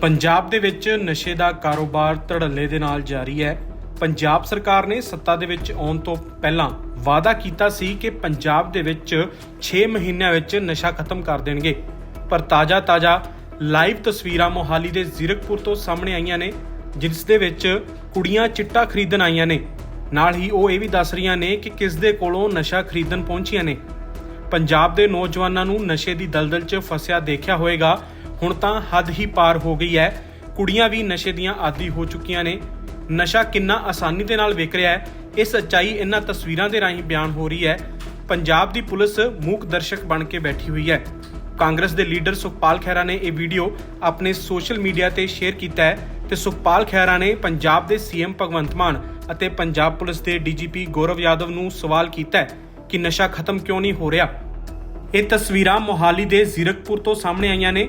ਪੰਜਾਬ ਦੇ ਵਿੱਚ ਨਸ਼ੇ ਦਾ ਕਾਰੋਬਾਰ ਧੜੱਲੇ ਦੇ ਨਾਲ ਜਾਰੀ ਹੈ। ਪੰਜਾਬ ਸਰਕਾਰ ਨੇ ਸੱਤਾ ਦੇ ਵਿੱਚ ਆਉਣ ਤੋਂ ਪਹਿਲਾਂ ਵਾਅਦਾ ਕੀਤਾ ਸੀ ਕਿ ਪੰਜਾਬ ਦੇ ਵਿੱਚ 6 ਮਹੀਨਿਆਂ ਵਿੱਚ ਨਸ਼ਾ ਖਤਮ ਕਰ ਦੇਣਗੇ। ਪਰ ਤਾਜ਼ਾ-ਤਾਜ਼ਾ ਲਾਈਵ ਤਸਵੀਰਾਂ ਮੋਹਾਲੀ ਦੇ ਜ਼ੀਰਕਪੁਰ ਤੋਂ ਸਾਹਮਣੇ ਆਈਆਂ ਨੇ, ਜਿਸ ਦੇ ਵਿੱਚ ਕੁੜੀਆਂ ਚਿੱਟਾ ਖਰੀਦਣ ਆਈਆਂ ਨੇ। ਨਾਲ ਹੀ ਉਹ ਇਹ ਵੀ ਦੱਸ ਰਹੀਆਂ ਨੇ ਕਿ ਕਿਸ ਦੇ ਕੋਲੋਂ ਨਸ਼ਾ ਖਰੀਦਣ ਪਹੁੰਚੀਆਂ ਨੇ। ਪੰਜਾਬ ਦੇ ਨੌਜਵਾਨਾਂ ਨੂੰ ਨਸ਼ੇ ਦੀ ਦਲਦਲ 'ਚ ਫਸਿਆ ਦੇਖਿਆ ਹੋਵੇਗਾ। ਹੁਣ ਤਾਂ ਹੱਦ ਹੀ ਪਾਰ ਹੋ ਗਈ ਹੈ। ਕੁੜੀਆਂ ਵੀ ਨਸ਼ੇ ਦੀਆਂ ਆਦੀ ਹੋ ਚੁੱਕੀਆਂ ਨੇ। ਨਸ਼ਾ ਕਿੰਨਾ ਆਸਾਨੀ ਦੇ ਨਾਲ ਵਿਕ ਰਿਹਾ ਹੈ। ਇਹ ਸੱਚਾਈ ਇਹਨਾਂ ਤਸਵੀਰਾਂ ਦੇ ਰਾਹੀਂ ਬਿਆਨ ਹੋ ਰਹੀ ਹੈ। ਪੰਜਾਬ ਦੀ ਪੁਲਿਸ ਮੂਕ ਦਰਸ਼ਕ ਬਣ ਕੇ ਬੈਠੀ ਹੋਈ ਹੈ। ਕਾਂਗਰਸ ਦੇ ਲੀਡਰ ਸੁਖਪਾਲ ਖਹਿਰਾ ਨੇ ਇਹ ਵੀਡੀਓ ਆਪਣੇ ਸੋਸ਼ਲ ਮੀਡੀਆ ਤੇ ਸ਼ੇਅਰ ਕੀਤਾ ਹੈ ਤੇ ਸੁਖਪਾਲ ਖਹਿਰਾ ਨੇ ਪੰਜਾਬ ਦੇ ਸੀਐਮ ਭਗਵੰਤ ਮਾਨ ਅਤੇ ਪੰਜਾਬ ਪੁਲਿਸ ਦੇ ਡੀਜੀਪੀ ਗੌਰਵ ਯਾਦਵ ਨੂੰ ਸਵਾਲ ਕੀਤਾ ਹੈ ਕਿ ਨਸ਼ਾ ਖਤਮ ਕਿਉਂ ਨਹੀਂ ਹੋ ਰਿਹਾ। ਇਹ ਤਸਵੀਰਾਂ ਮੋਹਾਲੀ ਦੇ ਜ਼ੀਰਕਪੁਰ ਤੋਂ ਸਾਹਮਣੇ ਆਈਆਂ ਨੇ।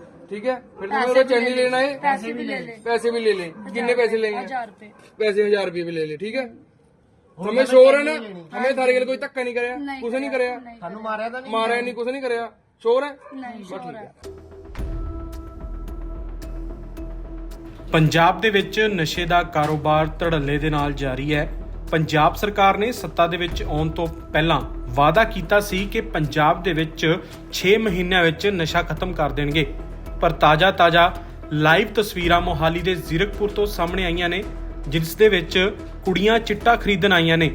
ठीक है फिर तुम्हें वो चैनी लेना है ਪੈਸੇ ਵੀ ਲੈ ਲੈ पैसे भी ले ले कितने पैसे लेंगे 1000 ਰੁਪਏ पैसे हजार रुपये भी ले ले ठीक है हमें शोर है ना हमें थारे गल कोई धक्का नहीं कराया ਨਹੀਂ कुछ नहीं कराया ਨਹੀਂ ਸਾਨੂੰ ਮਾਰਿਆ ਤਾਂ ਨਹੀਂ मारा नहीं कुछ नहीं कराया शोर है ਨਹੀਂ ਸ਼ੋਰ ਹੈ ਪੰਜਾਬ ਦੇ ਵਿੱਚ ਨਸ਼ੇ ਦਾ ਕਾਰੋਬਾਰ ਧੜੱਲੇ ਦੇ ਨਾਲ ਜਾਰੀ ਹੈ ਪੰਜਾਬ ਸਰਕਾਰ ਨੇ ਸੱਤਾ ਦੇ ਵਿੱਚ ਆਉਣ ਤੋਂ ਪਹਿਲਾਂ ਵਾਅਦਾ ਕੀਤਾ ਸੀ ਕਿ ਪੰਜਾਬ ਦੇ ਵਿੱਚ 6 ਮਹੀਨਿਆਂ ਵਿੱਚ ਨਸ਼ਾ ਖਤਮ ਕਰ ਦੇਣਗੇ ਪਰ ਤਾਜ਼ਾ-ਤਾਜ਼ਾ ਲਾਈਵ ਤਸਵੀਰਾਂ ਮੋਹਾਲੀ ਦੇ ਜ਼ੀਰਕਪੁਰ ਤੋਂ ਸਾਹਮਣੇ ਆਈਆਂ ਨੇ, ਜਿਸ ਦੇ ਵਿੱਚ ਕੁੜੀਆਂ ਚਿੱਟਾ ਖਰੀਦਣ ਆਈਆਂ ਨੇ।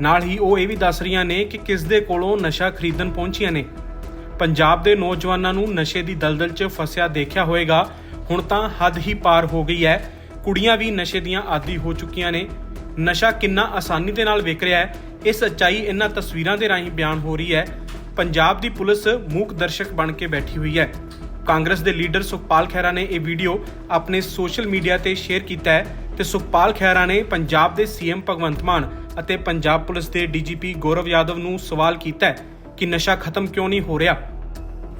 ਨਾਲ ਹੀ ਉਹ ਇਹ ਵੀ ਦੱਸ ਰਹੀਆਂ ਨੇ ਕਿ ਕਿਸ ਦੇ ਕੋਲੋਂ ਨਸ਼ਾ ਖਰੀਦਣ ਪਹੁੰਚੀਆਂ ਨੇ। ਪੰਜਾਬ ਦੇ ਨੌਜਵਾਨਾਂ ਨੂੰ ਨਸ਼ੇ ਦੀ ਦਲਦਲ 'ਚ ਫਸਿਆ ਦੇਖਿਆ ਹੋਵੇਗਾ। ਹੁਣ ਤਾਂ ਹੱਦ ਹੀ ਪਾਰ ਹੋ ਗਈ ਹੈ। ਕੁੜੀਆਂ ਵੀ ਨਸ਼ੇ ਦੀਆਂ ਆਦੀ ਹੋ ਚੁੱਕੀਆਂ ਨੇ। ਨਸ਼ਾ ਕਿੰਨਾ ਆਸਾਨੀ ਦੇ ਨਾਲ ਵਿਕ ਰਿਹਾ ਹੈ, ਇਹ ਸੱਚਾਈ ਇਹਨਾਂ ਤਸਵੀਰਾਂ ਦੇ ਰਾਹੀਂ ਬਿਆਨ ਹੋ ਰਹੀ ਹੈ। ਪੰਜਾਬ ਦੀ ਪੁਲਿਸ ਮੂਕ ਦਰਸ਼ਕ ਬਣ ਕੇ ਬੈਠੀ ਹੋਈ ਹੈ। ਕਾਂਗਰਸ ਦੇ ਲੀਡਰ ਸੁਖਪਾਲ ਖਹਿਰਾ ਨੇ ਇਹ ਵੀਡੀਓ ਆਪਣੇ ਸੋਸ਼ਲ ਮੀਡੀਆ ਤੇ ਸ਼ੇਅਰ ਕੀਤਾ ਹੈ ਤੇ ਸੁਖਪਾਲ ਖਹਿਰਾ ਨੇ ਪੰਜਾਬ ਦੇ ਸੀਐਮ ਭਗਵੰਤ ਮਾਨ ਅਤੇ ਪੰਜਾਬ ਪੁਲਿਸ ਦੇ ਡੀਜੀਪੀ ਗੌਰਵ ਯਾਦਵ ਨੂੰ ਸਵਾਲ ਕੀਤਾ ਕਿ ਨਸ਼ਾ ਖਤਮ ਕਿਉਂ ਨਹੀਂ ਹੋ ਰਿਹਾ।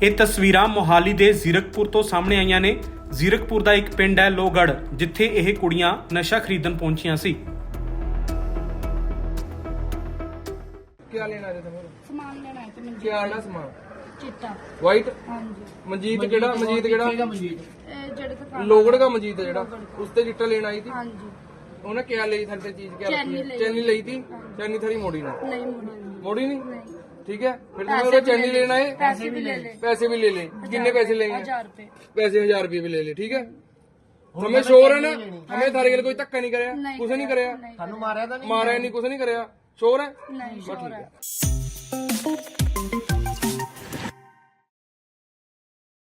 ਇਹ ਤਸਵੀਰਾਂ ਮੋਹਾਲੀ ਦੇ ਜ਼ੀਰਕਪੁਰ ਤੋਂ ਸਾਹਮਣੇ ਆਈਆਂ ਨੇ। ਜ਼ੀਰਕਪੁਰ ਦਾ ਇੱਕ ਪਿੰਡ ਹੈ ਲੋਗੜ ਜਿੱਥੇ ਇਹ ਕੁੜੀਆਂ ਨਸ਼ਾ ਖਰੀਦਣ ਪਹੁੰਚੀਆਂ ਸੀ। ਕੀ ਲੈਣਾ ਹੈ ਤੁਹਾਨੂੰ ਸਮਾਨ ਲੈਣਾ ਹੈ ਤੇ ਮੰਜੀ ਸਮਾਨ? ਚਿੱਟਾ। ਵਾਈਟ ਹਾਂਜੀ। ਮਨਜੀਤ ਕਿਹੜਾ? ਮਨਜੀਤ ਕਿਹੜਾ? ਮਨਜੀਤ? ਇਹ ਜਿਹੜੇ ਦੁਕਾਨ ਲੋਗੜਗਾ ਮਨਜੀਤ ਜਿਹੜਾ। ਉਸ ਤੇ ਚਿੱਟਾ ਲੈਣ ਆਈ ਸੀ? ਹਾਂਜੀ। ਉਹਨੇ ਕਿਆ ਲਈ ਸਾਡੇ ਤੇ ਚੀਜ਼ ਕਿਆ ਚੈਨੀ ਲਈ। ਚੈਨੀ ਲਈ ਸੀ? ਚੈਨੀ ਥਰੀ ਮੋੜੀ ਨਾ। ਨਹੀਂ ਮੋੜੀ ਨਹੀਂ। ਠੀਕ ਹੈ। ਫਿਰ ਤੁਸੀਂ ਉਹਦਾ ਚੈਨੀ ਲੈਣ ਆਏ? ਪੈਸੇ ਵੀ ਲੈ ਲੈ ਪੈਸੇ ਵੀ ਲੈ ਲਏ। ਕਿੰਨੇ ਪੈਸੇ ਲੈਣੇ 1000 ਰੁਪਏ। ਪੈਸੇ 1000 ਰੁਪਏ ਵੀ ਲੈ ਲਏ ਠੀਕ ਹੈ? ਹਮੇ ਸ਼ੋਰ ਹੈ ਨਾ? ਹਮੇ ਥਾਰੇ ਗੱਲ ਕੋਈ ਧੱਕਾ ਨਹੀਂ ਕਰਿਆ? ਨਹੀਂ ਨਹੀਂ ਕਰਿਆ ਸਾਨੂੰ ਮਾਰਿਆ ਤਾਂ ਨਹੀਂ ਮਾਰਿਆ ਨਹੀਂ ਕੁਛ ਨਹੀਂ ਕਰਿਆ। ਸ਼ੋਰ ਹੈ? ਨਹੀਂ ਸ਼ੋਰ ਹੈ।